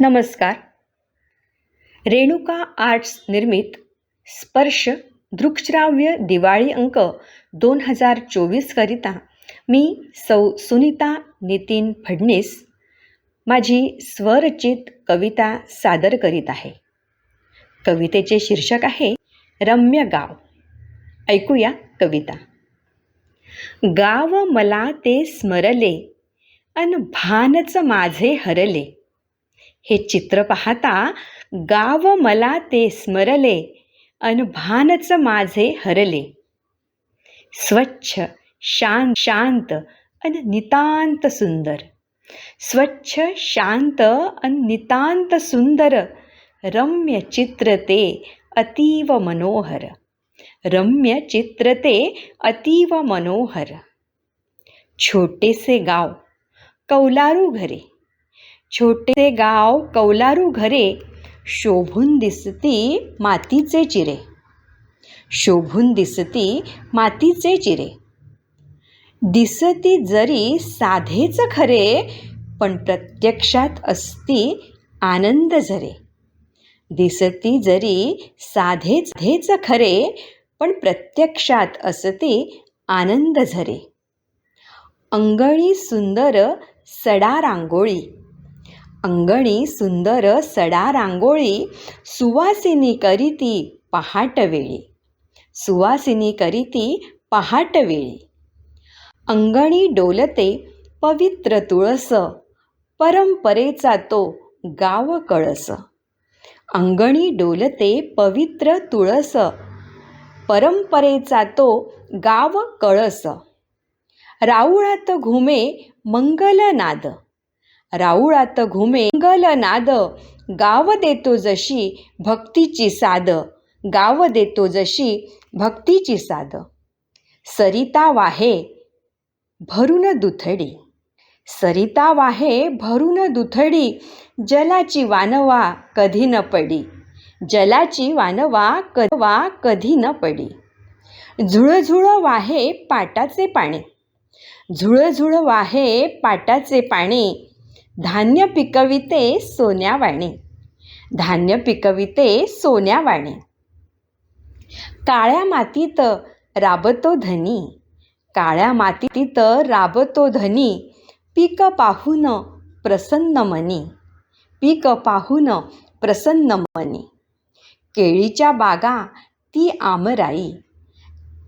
नमस्कार. रेणुका आर्ट्स निर्मित स्पर्श दृकश्राव्य दिवाळी अंक दोन हजार चोवीसकरिता मी सौ सुनीता नितीन फडणीस माझी स्वरचित कविता सादर करीत आहे. कवितेचे शीर्षक आहे रम्य गाव. ऐकूया कविता. गाव मला ते स्मरले अन भानच माझे हरले हे चित्र पाहता गाव मला ते स्मरले अन भानच माझे हरले. स्वच्छ शांत शांत अन नितांत सुंदर. स्वच्छ शांत अन नितांत सुंदर रम्य चित्र ते अतीव मनोहर. रम्य चित्र ते अतीव मनोहर. छोटेसे गाव कौलारू घरे. छोटे गाव कौलारू घरे शोभून दिसती मातीचे चिरे. शोभून दिसती मातीचे चिरे. दिसती जरी साधेच खरे पण प्रत्यक्षात असती आनंद झरे. दिसती जरी साधेच हेच खरे पण प्रत्यक्षात असती आनंद झरे. अंगळी सुंदर सडा रांगोळी अंगणी सुंदर सडा रांगोळी सुवासिनी करीती पहाटवेळी. सुवासिनी करीती पहाटवेळी. अंगणी डोलते पवित्र तुळस परंपरेचा तो गाव कळस. अंगणी डोलते पवित्र तुळस परंपरेचा तो गाव कळस. राऊळात घुमे मंगलनाद. राऊळात घुमे मंगलनाद गाव देतो जशी भक्तीची साद गाव देतो जशी भक्तीची साद. सरिता वाहे भरून दुथडी. सरिता वाहे भरून दुथडी जलाची वानवा कधी न पडी. जलाची वानवा कवा कधी न पडी. झुळझुळ वाहे पाटाचे पाणी. झुळझुळ वाहे पाटाचे पाणी धान्य पिकविते सोन्यावाणी धान्य पिकविते सोन्यावाणी काळ्या मातीत राबतो धनी. काळ्या मातीत राबतो धनी. पीक पाहून प्रसन्न मनी. पीक पाहून प्रसन्न मनी. केळीच्या बागा ती आमराई.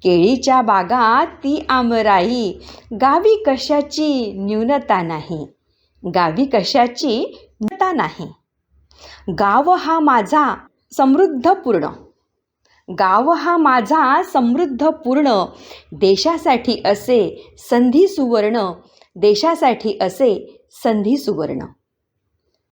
केळीच्या बागा ती आमराई. गावी कशाची न्यूनता नाही. गावी कशाची नता नाही. गाव हा माझा समृद्ध पूर्ण गाव हा माझा समृद्ध पूर्ण देशासाठी असे संधी सुवर्ण. देशासाठी असे संधी सुवर्ण.